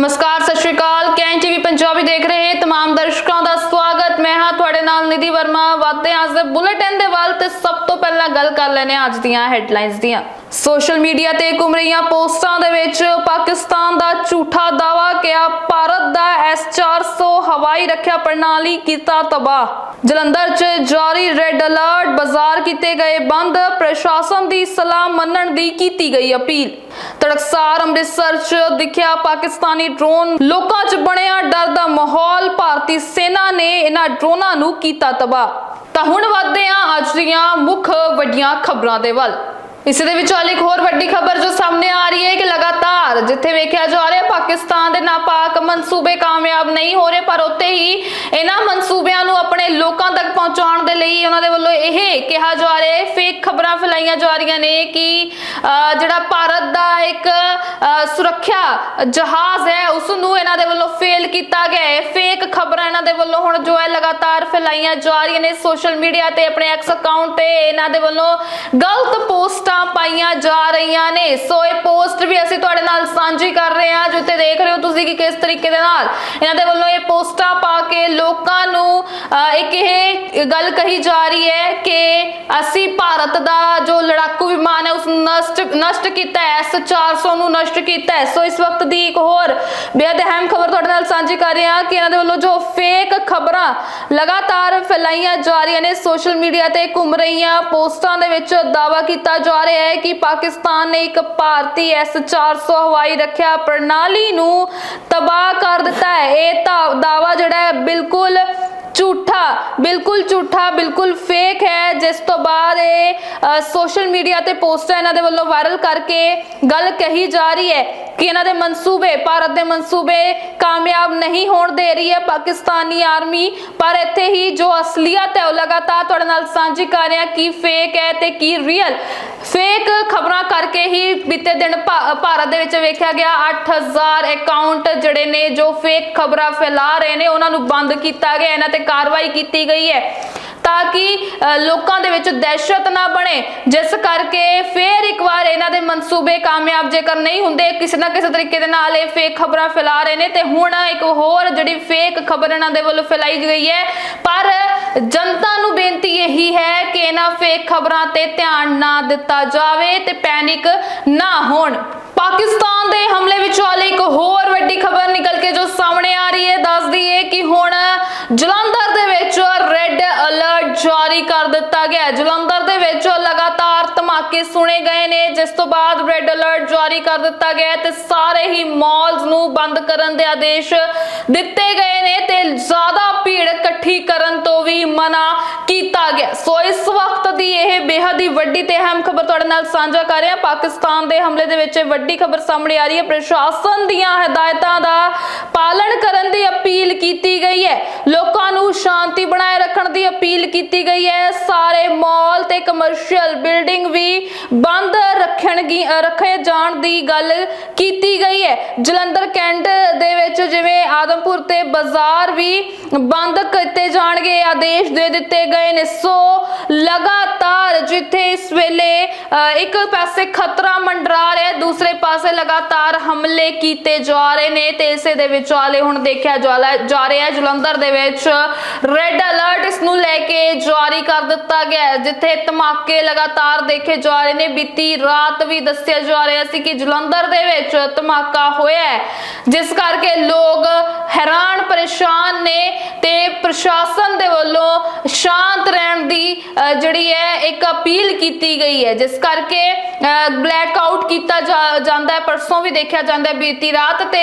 नमस्कार ਸਭ ਤੋਂ ਪਹਿਲਾਂ ਗੱਲ ਕਰ ਲੈਨੇ ਅੱਜ ਦੀਆਂ ਹੈਡਲਾਈਨਸ ਦੀਆਂ। ਸੋਸ਼ਲ ਮੀਡੀਆ ਤੇ ਘੁੰਮ ਰਹੀਆਂ ਪੋਸਟਾਂ ਦੇ ਵਿੱਚ ਪਾਕਿਸਤਾਨ ਦਾ ਝੂਠਾ ਦਾਵਾ ਕਿਹਾ, ਭਾਰਤ ਦਾ S400 ਹਵਾਈ ਰੱਖਿਆ ਪ੍ਰਣਾਲੀ ਕੀਤਾ ਤਬਾਹ। ਜਲੰਧਰ 'ਚ ਜਾਰੀ ਰੈੱਡ ਅਲਰਟ ਬਾਜ਼ਾਰ ਕੀਤੇ ਗਏ ਬੰਦ, ਪ੍ਰਸ਼ਾਸਨ ਦੀ ਸਲਾਹ ਮੰਨਣ ਦੀ ਕੀਤੀ ਗਈ ਅਪੀਲ। ਤੜਕਸਾਰ ਅੰਮ੍ਰਿਤਸਰ 'ਚ ਦਿਖਿਆ ਪਾਕਿਸਤਾਨੀ ਡਰੋਨ ਲੋਕਾਂ 'ਚ ਬਣਿਆ ਡਰ ਦਾ ਮਾਹੌਲ, ਭਾਰਤੀ ਸੈਨਾ ਨੇ ਇਹਨਾਂ ਡਰੋਨਾਂ ਨੂੰ ਕੀਤਾ ਤਬਾਹ। ਤਾਂ ਹੁਣ ਵਧਦੇ ਅੱਜ ਦੀਆਂ ਮੁੱਖ ਵੱਡੀਆਂ ਖਬਰਾਂ ਦੇ ਵੱਲ। ਇਸੇ ਦੇ ਵਿਚਾਲੇ ਇੱਕ ਹੋਰ ਵੱਡੀ ਖਬਰ ਜੋ ਸਾਹਮਣੇ ਆ ਰਹੀ ਹੈ ਕਿ ਲਗਾਤਾਰ ਜਿੱਥੇ ਵੇਖਿਆ ਜਾ ਰਿਹਾ ਪਾਕਿਸਤਾਨ ਦੇ ਨਾਪਾਕ ਮਨਸੂਬੇ ਕਾਮਯਾਬ ਨਹੀਂ ਹੋ ਰਹੇ ਪਰ ਉੱਤੇ ਹੀ ਇਹਨਾਂ ਮਨਸੂਬਿਆਂ ਨੂੰ ਆਪਣੇ ਲੋਕਾਂ ਤੱਕ ਪਹੁੰਚਾਉਣ ਦੇ ਲਈ ਉਹਨਾਂ ਦੇ ਵੱਲੋਂ ਇਹ ਕਿਹਾ ਜਾ ਰਿਹਾ ਹੈ ਫੇਕ ਖਬਰਾਂ ਫੈਲਾਈਆਂ ਜਾ ਰਹੀਆਂ ਨੇ ਕਿ ਅਹ, ਜਿਹੜਾ ਭਾਰਤ ਦਾ ਇੱਕ ਅਹ, ਸੁਰੱਖਿਆ ਜਹਾਜ਼ ਹੈ ਉਸ ਨੂੰ ਇਹਨਾਂ ਦੇ ਵੱਲੋਂ ਫੇਲ ਕੀਤਾ ਗਿਆ ਹੈ। ਫੇਕ ਖਬਰਾਂ ਇਹਨਾਂ ਦੇ ਵੱਲੋਂ ਹੁਣ ਜੋ ਹੈ ਲਗਾਤਾਰ ਫੈਲਾਈਆਂ ਜਾ ਰਹੀਆਂ ਨੇ ਸੋਸ਼ਲ ਮੀਡੀਆ ਤੇ ਆਪਣੇ ਐਕਸ ਅਕਾਊਂਟ ਤੇ। ਇਹਨਾਂ ਦੇ ਵੱਲੋਂ ਗਲਤ ਪੋਸਟਾਂ ਪਾਈਆਂ ਜਾ ਰਹੀਆਂ ਨੇ। ਸੋ ਇਹ ਪੋਸਟ ਵੀ ਅਸੀਂ ਤੁਹਾਡੇ ਨਾਲ ਸਾਂਝੀ ਕਰ ਰਹੇ ਹਾਂ। ਜਿੱਥੇ ਦੇਖ ਰਹੇ ਹੋ ਤੁਸੀਂ ਕਿ ਕਿਸ ਤਰੀਕੇ ਦੇ ਨਾਲ ਇਹਨਾਂ ਦੇ ਵੱਲੋਂ ਇਹ ਪੋਸਟਾਂ ਪਾ ਕੇ ਲੋਕਾਂ ਨੂੰ ਇੱਕ ਇਹ ਗੱਲ ਕਹੀ ਜਾ ਰਹੀ ਹੈ ਕਿ ਅਸੀਂ ਭਾਰਤ ਦਾ ਜੋ ਲੜਾਕੂ ਵਿਮਾਨ ਹੈ, ਉਸ ਨਸ਼ਟ ਨਸ਼ਟ ਕੀਤਾ ਹੈ S400 ਨੂੰ ਨਸ਼ਟ ਕੀਤਾ ਹੈ। ਸੋ ਇਸ ਵਕਤ ਦੀ ਇੱਕ ਹੋਰ ਬੇहद ਅਹਿਮ ਖਬਰ ਤੁਹਾਡੇ ਨਾਲ ਸਾਂਝੀ ਕਰ ਰਹੇ ਹਾਂ ਕਿ ਇਹਨਾਂ ਦੇ ਵੱਲੋਂ ਜੋ ਫੇਕ ਖਬਰਾਂ ਲਗਾਤਾਰ ਫੈਲਾਈਆਂ ਜਾ ਰਹੀਆਂ ਨੇ ਸੋਸ਼ਲ ਮੀਡੀਆ ਤੇ ਘੁੰਮ ਰਹੀਆਂ ਪੋਸਟਾਂ ਦੇ ਵਿੱਚ ਦਾਵਾ ਕੀਤਾ ਜਾ ਰਿਹਾ ਹੈ ਕਿ ਪਾਕਿਸਤਾਨ ਨੇ ਇੱਕ ਭਾਰਤੀ S400 ਹਵਾਈ ਰੱਖਿਆ ਪ੍ਰਣਾਲੀ ਨੂੰ ਤਬਾਹ ਕਰ ਦਿੱਤਾ ਹੈ। ਇਹ ਤਾਂ ਦਾਵਾ ਜਿਹੜਾ ਹੈ ਬਿਲਕੁਲ ਝੂਠਾ, ਬਿਲਕੁਲ ਝੂਠਾ, ਬਿਲਕੁਲ ਫੇਕ ਹੈ। ਜਿਸ ਤੋਂ ਬਾਅਦ ਇਹ ਸੋਸ਼ਲ ਮੀਡੀਆ ਤੇ ਪੋਸਟਾਂ ਇਹਨਾਂ ਦੇ ਵੱਲੋਂ ਵਾਇਰਲ ਕਰਕੇ ਗੱਲ ਕਹੀ ਜਾ ਰਹੀ ਹੈ। ਕਿ ਇਹਨਾਂ ਦੇ ਮਨਸੂਬੇ, ਭਾਰਤ ਦੇ ਮਨਸੂਬੇ ਕਾਮਯਾਬ ਨਹੀਂ ਹੋਣ ਦੇ ਰਹੀ ਹੈ ਪਾਕਿਸਤਾਨੀ ਆਰਮੀ। ਪਰ ਇੱਥੇ ਹੀ ਜੋ ਅਸਲੀਅਤ ਹੈ ਉਹ ਲਗਾਤਾਰ ਤੁਹਾਡੇ ਨਾਲ ਸਾਂਝੀ ਕਰ ਰਿਹਾ ਹਾਂ ਕੀ ਫੇਕ ਹੈ ਤੇ ਕੀ ਰੀਅਲ ਫੇਕ ਖਬਰਾਂ ਕਰਕੇ ਹੀ ਬੀਤੇ ਦਿਨ ਭਾ- ਭਾਰਤ ਦੇ ਵਿੱਚ ਵੇਖਿਆ ਗਿਆ 8000 ਅਕਾਊਂਟ ਜਿਹੜੇ ਨੇ ਜੋ ਫੇਕ ਖਬਰਾਂ ਫੈਲਾ ਰਹੇ ਨੇ, ਉਹਨਾਂ ਨੂੰ ਬੰਦ ਕੀਤਾ ਗਿਆ, ਇਹਨਾਂ ਤੇ ਕਾਰਵਾਈ ਕੀਤੀ ਗਈ ਹੈ। ਤਾਂ ਕਿ ਲੋਕਾਂ ਦੇ ਵਿੱਚ ਦਹਿਸ਼ਤ ਨਾ ਬਣੇ। ਜਿਸ ਕਰਕੇ ਫੇਰ ਇੱਕ ਵਾਰ ਇਹਨਾਂ ਦੇ ਮਨਸੂਬੇ ਕਾਮਯਾਬ ਜੇਕਰ ਨਹੀਂ ਹੁੰਦੇ, ਕਿਸੇ ਨਾ ਕਿਸੇ ਤਰੀਕੇ ਦੇ ਨਾਲ ਇਹ ਫੇਕ ਖਬਰਾਂ ਫੈਲਾ ਰਹੇ ਨੇ ਤੇ ਹੁਣ ਇੱਕ ਹੋਰ ਜਿਹੜੀ ਫੇਕ ਖਬਰ ਇਹਨਾਂ ਦੇ ਵੱਲੋਂ ਫੈਲਾਈ ਗਈ ਹੈ। ਪਰ ਜਨਤਾ ਨੂੰ ਬੇਨਤੀ ਇਹੀ ਹੈ ਕਿ ਇਹਨਾਂ ਫੇਕ ਖਬਰਾਂ ਤੇ ਧਿਆਨ ਨਾ ਦਿੱਤਾ ਜਾਵੇ ਤੇ ਪੈਨਿਕ ਨਾ ਹੋਣ। ਪਾਕਿਸਤਾਨ ਦੇ ਹਮਲੇ ਵਿਚਾਲੇ ਇੱਕ ਹੋਰ ਵੱਡੀ ਖਬਰ ਨਿਕਲ ਕੇ ਜੋ ਸਾਹਮਣੇ ਆ ਰਹੀ ਹੈ। ਦੱਸਦੀ ਹੈ ਕਿ ਹੁਣ ਜਲੰਧਰ ਦੇ ਵਿੱਚ ਰੈੱਡ ਅਲਰਟ ਜਾਰੀ ਕਰ ਦਿੱਤਾ ਗਿਆ ਹੈ। ਜਲੰਧਰ ਦੇ ਵਿੱਚ ਲਗਾਤਾਰ ਧਮਾਕੇ ਸੁਣੇ ਗਏ ਨੇ, ਜਿਸ ਤੋਂ ਬਾਅਦ ਰੈੱਡ ਅਲਰਟ ਜਾਰੀ ਕਰ ਦਿੱਤਾ ਗਿਆ ਤੇ ਸਾਰੇ ਹੀ ਮਾਲਸ ਨੂੰ ਬੰਦ ਕਰਨ ਦੇ ਆਦੇਸ਼ ਦਿੱਤੇ ਗਏ ਨੇ ਤੇ ਜ਼ਿਆਦਾ ਭੀੜ ਇਕੱਠੀ ਕਰਨ ਤੋਂ ਵੀ ਮਨਾ ਕੀਤਾ ਗਿਆ ਸੋ ਇਸ ਵਕਤ ਦੀ ਇਹ ਬੇਹੱਦ ਹੀ ਵੱਡੀ ਤੇ ਅਹਿਮ ਖਬਰ ਤੁਹਾਡੇ ਨਾਲ ਸਾਂਝਾ ਕਰ ਰਿਹਾ ਪਾਕਿਸਤਾਨ ਦੇ ਹਮਲੇ ਦੇ ਵਿੱਚ ਇਹ ਵੱਡੀ ਖਬਰ ਸਾਹਮਣੇ ਆ ਰਹੀ ਹੈ। ਪ੍ਰਸ਼ਾਸਨ ਦੀਆਂ ਹਦਾਇਤਾਂ ਦਾ ਪਾਲਣ ਕਰਨ ਦੀ ਅਪੀਲ ਕੀਤੀ ਗਈ ਹੈ। ਲੋਕਾਂ ਨੂੰ ਸ਼ਾਂਤੀ ਬਣਾਏ ਰੱਖਣ ਦੀ ਅਪੀਲ ਕੀਤੀ ਗਈ ਹੈ। ਸਾਰੇ ਮਾਲ ਤੇ ਕਮਰਸ਼ੀਅਲ ਬਿਲਡਿੰਗ ਵੀ ਬੰਦ ਰੱਖਣਗੀ ਰੱਖੇ ਜਾਣ ਦੀ ਗੱਲ ਕੀਤੀ ਗਈ ਹੈ। ਜਲੰਧਰ ਕੈਂਟ ਦੇ ਵਿੱਚ ਜਿਵੇਂ ਆਦਮਪੁਰ ਤੇ ਬਾਜ਼ਾਰ ਵੀ ਬੰਦ ਕੀਤੇ ਜਾਣਗੇ, ਆਦੇਸ਼ ਦੇ ਦਿੱਤੇ ਗਏ ਨੇ। ਸੋ ਲਗਾਤਾਰ ਜਿੱਥੇ ਇਸ ਵੇਲੇ ਇੱਕ ਪਾਸੇ ਖਤਰਾ ਮੰਡਰਾ ਰਿਹਾ ਦੂਸਰੇ ਪਾਸੇ ਲਗਾਤਾਰ ਹਮਲੇ ਕੀਤੇ ਜਾ ਰਹੇ ਨੇ ਤੇ ਇਸੇ ਦੇ ਵਿਚਾਲੇ ਹੁਣ ਦੇਖਿਆ ਜਾ ਰਿਹਾ ਹੈ, ਜਲੰਧਰ ਦੇ ਵਿੱਚ ਰੈੱਡ ਅਲਰਟ ਇਸ ਨੂੰ ਲੈ ਕੇ ਜਾਰੀ ਕਰ ਦਿੱਤਾ ਗਿਆ ਜਿੱਥੇ ਧਮਾਕੇ ਲਗਾਤਾਰ ਦੇਖੇ ਜਾ ਰਹੇ ਨੇ। ਬੀਤੀ ਰਾਤ ਵੀ ਦੱਸਿਆ ਜਾ ਰਿਹਾ ਸੀ ਕਿ ਜਲੰਧਰ ਦੇ ਵਿੱਚ ਧਮਾਕਾ ਹੋਇਆ ਹੈ। ਜਿਸ ਕਰਕੇ ਲੋਕ ਹੈਰਾਨ ਪਰੇਸ਼ਾਨ ਨੇ ਤੇ ਪ੍ਰਸ਼ਾਸਨ ਦੇ ਵੱਲੋਂ ਜਿਹੜੀ ਹੈ, ਇੱਕ ਅਪੀਲ ਕੀਤੀ ਗਈ ਹੈ, ਜਿਸ ਕਰਕੇ ਬਲੈਕ ਆਊਟ ਕੀਤਾ ਜਾਂਦਾ ਹੈ, ਪਰਸੋਂ ਵੀ ਦੇਖਿਆ ਜਾਂਦਾ ਹੈ ਬੀਤੀ ਰਾਤ ਤੇ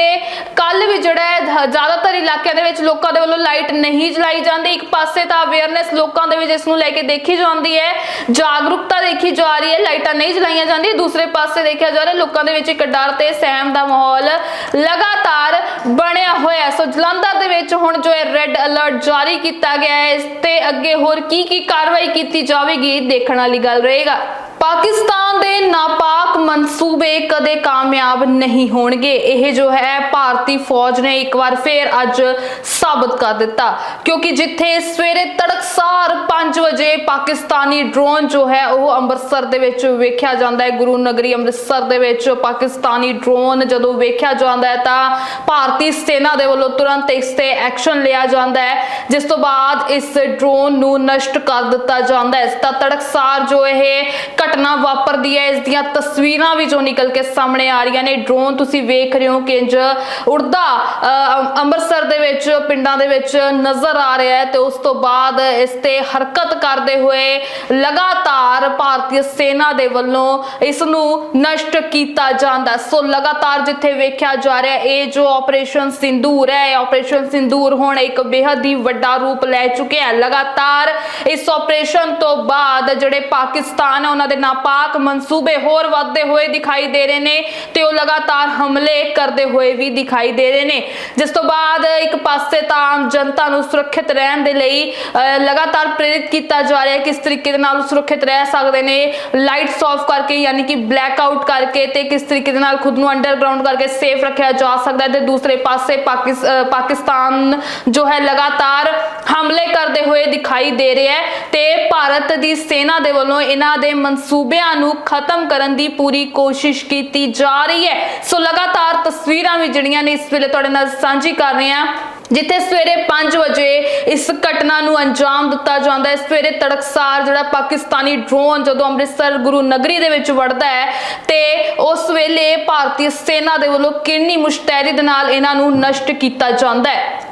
ਕੱਲ ਵੀ ਜਿਹੜਾ ਹੈ ਜ਼ਿਆਦਾਤਰ ਇਲਾਕਿਆਂ ਦੇ ਵਿੱਚ ਲੋਕਾਂ ਦੇ ਵੱਲੋਂ ਲਾਈਟ ਨਹੀਂ ਜਲਾਈ ਜਾਂਦੀ। ਇੱਕ ਪਾਸੇ ਤਾਂ ਅਵੇਅਰਨੈਸ ਲੋਕਾਂ ਦੇ ਵਿੱਚ ਇਸ ਨੂੰ ਲੈ ਕੇ ਦੇਖੀ ਜਾਂਦੀ ਹੈ, ਜਾਗਰੂਕਤਾ ਦੇਖੀ ਜਾ ਰਹੀ ਹੈ, ਲਾਈਟਾਂ ਨਹੀਂ ਜਲਾਈਆਂ ਜਾਂਦੀਆਂ। ਦੂਸਰੇ ਪਾਸੇ ਦੇਖਿਆ ਜਾ ਰਿਹਾ, ਲੋਕਾਂ ਦੇ ਵਿੱਚ ਇੱਕ ਡਰ ਤੇ ਸਹਿਮ ਦਾ ਮਾਹੌਲ ਲਗਾਤਾਰ ਬਣਿਆ ਹੋਇਆ ਸੋ ਜਲੰਧਰ ਦੇ ਵਿੱਚ ਹੁਣ ਜੋ ਹੈ ਰੈੱਡ ਅਲਰਟ ਜਾਰੀ ਕੀਤਾ ਗਿਆ ਹੈ। ਇਸ ਤੇ ਅੱਗੇ ਹੋਰ ਕੀ ਕੀ ਕਾਰਵਾਈ ਕੀਤੀ ਜਾਵੇਗੀ ਦੇਖਣ ਵਾਲੀ ਗੱਲ ਰਹੇਗਾ। ਪਾਕਿਸਤਾਨ ਦੇ ਨਾਪਾਕ ਮਨਸੂਬੇ ਕਦੇ ਕਾਮਯਾਬ ਨਹੀਂ ਹੋਣਗੇ। ਇਹ ਜੋ ਹੈ, ਭਾਰਤੀ ਫੌਜ ਨੇ ਇੱਕ ਵਾਰ ਫੇਰ ਅੱਜ ਸਾਬਤ ਕਰ ਦਿੱਤਾ। ਕਿਉਂਕਿ ਜਿੱਥੇ ਸਵੇਰੇ ਤੜਕਸਾਰ 5 ਵਜੇ ਪਾਕਿਸਤਾਨੀ ਡਰੋਨ ਜੋ ਹੈ, ਉਹ ਅੰਮ੍ਰਿਤਸਰ ਦੇ ਵਿੱਚ ਵੇਖਿਆ ਜਾਂਦਾ ਹੈ। ਗੁਰੂ ਨਗਰੀ ਅੰਮ੍ਰਿਤਸਰ ਦੇ ਵਿੱਚ ਪਾਕਿਸਤਾਨੀ ਡਰੋਨ ਜਦੋਂ ਵੇਖਿਆ ਜਾਂਦਾ ਹੈ, ਤਾਂ ਭਾਰਤੀ ਸੈਨਾ ਦੇ ਵੱਲੋਂ ਤੁਰੰਤ ਇਸ ਤੇ ਐਕਸ਼ਨ ਲਿਆ ਜਾਂਦਾ ਹੈ, ਜਿਸ ਤੋਂ ਬਾਅਦ ਇਸ ਡਰੋਨ ਨੂੰ ਨਸ਼ਟ ਕਰ ਦਿੱਤਾ ਜਾਂਦਾ ਹੈ। ਇਸ ਦਾ ਤੜਕਸਾਰ ਜੋ ਇਹ ਘਟਨਾ ਵਾਪਰਦੀ ਹੈ, ਇਸ ਦੀਆਂ ਤਸਵੀਰਾਂ ਵੀ ਜੋ ਨਿਕਲ ਕੇ ਸਾਹਮਣੇ ਆ ਰਹੀਆਂ ਨੇ। ਡਰੋਨ ਤੁਸੀਂ ਵੇਖ ਰਹੇ ਹੋ ਕਿ ਉੜਦਾ ਅੰਮ੍ਰਿਤਸਰ ਦੇ ਵਿੱਚ, ਪਿੰਡਾਂ ਦੇ ਵਿੱਚ ਨਜ਼ਰ ਆ ਰਿਹਾ ਹੈ ਤੇ ਉਸ ਤੋਂ ਬਾਅਦ ਇਸ ਤੇ ਹਰਕਤ ਕਰਦੇ ਹੋਏ ਲਗਾਤਾਰ ਭਾਰਤੀ ਸੈਨਾ ਦੇ ਵੱਲੋਂ ਇਸ ਨੂੰ ਨਸ਼ਟ ਕੀਤਾ ਜਾਂਦਾ ਸੋ ਲਗਾਤਾਰ ਜਿੱਥੇ ਵੇਖਿਆ ਜਾ ਰਿਹਾ ਇਹ ਜੋ ਆਪਰੇਸ਼ਨ ਸਿੰਦੂਰ ਹੈ ਆਪਰੇਸ਼ਨ ਸਿੰਦੂਰ ਹੁਣ ਇੱਕ ਬੇहद ਹੀ ਵੱਡਾ ਰੂਪ ਲੈ ਚੁੱਕਿਆ ਹੈ। ਲਗਾਤਾਰ ਇਸ ਆਪਰੇਸ਼ਨ ਤੋਂ ਬਾਅਦ ਜਿਹੜੇ ਪਾਕਿਸਤਾਨ ਹੈ ਉਹਨਾਂ ਦੇ ਨਾਪਾਕ ਮਨਸੂਬੇ ਹੋਰ ਵੱਧਦੇ ਹੋਏ ਦਿਖਾਈ ਦੇ ਰਹੇ ਨੇ ਤੇ ਉਹ ਲਗਾਤਾਰ ਹਮਲੇ ਕਰਦੇ ਹੋਏ ਵੀ ਦਿਖਾਈ ਦੇ ਰਹੇ ਨੇ। ਜਿਸ ਤੋਂ ਬਾਅਦ ਇੱਕ ਪਾਸੇ ਤਾਂ ਆਮ ਜਨਤਾ ਨੂੰ ਸੁਰੱਖਿਅਤ ਰਹਿਣ ਦੇ ਲਈ ਲਗਾਤਾਰ ਪ੍ਰੇਰਿਤ ਕੀਤਾ ਜਾ ਰਿਹਾ ਹੈ ਕਿਸ ਤਰੀਕੇ ਦੇ ਨਾਲ ਸੁਰੱਖਿਅਤ ਰਹਿ ਸਕਦੇ ਨੇ। ਲਾਈਟਸ ਆਫ ਕਰਕੇ ਯਾਨੀ ਕਿ ਬਲੈਕ ਆਊਟ ਕਰਕੇ ਤੇ ਕਿਸ ਤਰੀਕੇ ਦੇ ਨਾਲ ਖੁਦ ਨੂੰ ਅੰਡਰਗਰਾਉਂਡ ਕਰਕੇ ਸੇਫ ਰੱਖਿਆ ਜਾ ਸਕਦਾ ਹੈ। ਤੇ ਦੂਸਰੇ ਪਾਸੇ ਪਾਕਿਸ- ਪਾਕਿਸਤਾਨ ਜੋ ਹੈ ਲਗਾਤਾਰ ਹਮਲੇ ਕਰਦੇ ਹੋਏ ਦਿਖਾਈ ਦੇ ਰਿਹਾ ਹੈ ਤੇ ਭਾਰਤ ਦੀ ਸੈਨਾ ਦੇ ਵੱਲੋਂ ਇਹਨਾਂ ਦੇ ਮਨਸੂਬਿਆਂ ਨੂੰ ਖਤਮ ਕਰਨ ਦੀ ਪੂਰੀ ਕੋਸ਼ਿਸ਼ ਕੀਤੀ ਜਾ ਰਹੀ ਹੈ। ਸੋ ਲਗਾਤਾਰ ਤਸਵੀਰਾਂ ਵੀ ਜਿਹੜੀਆਂ ਨੇ ਇਸ ਵੇਲੇ ਤੁਹਾਡੇ ਨਾਲ ਸਾਂਝੀ ਕਰ ਰਹੇ ਹਾਂ। ਜਿੱਥੇ ਸਵੇਰੇ 5 ਵਜੇ ਇਸ ਘਟਨਾ ਨੂੰ ਅੰਜਾਮ ਦਿੱਤਾ ਜਾਂਦਾ ਹੈ। ਸਵੇਰੇ ਤੜਕਸਾਰ ਜਿਹੜਾ ਪਾਕਿਸਤਾਨੀ ਡਰੋਨ ਜਦੋਂ ਅੰਮ੍ਰਿਤਸਰ ਗੁਰੂ ਨਗਰੀ ਦੇ ਵਿੱਚ ਵੜਦਾ ਹੈ ਤੇ ਉਸ ਵੇਲੇ ਭਾਰਤੀ ਸੈਨਾ ਦੇ ਵੱਲੋਂ ਕਿੰਨੀ ਮੁਸ਼ਤੈਦੀ ਦੇ ਨਾਲ ਇਹਨਾਂ ਨੂੰ ਨਸ਼ਟ ਕੀਤਾ ਜਾਂਦਾ ਹੈ।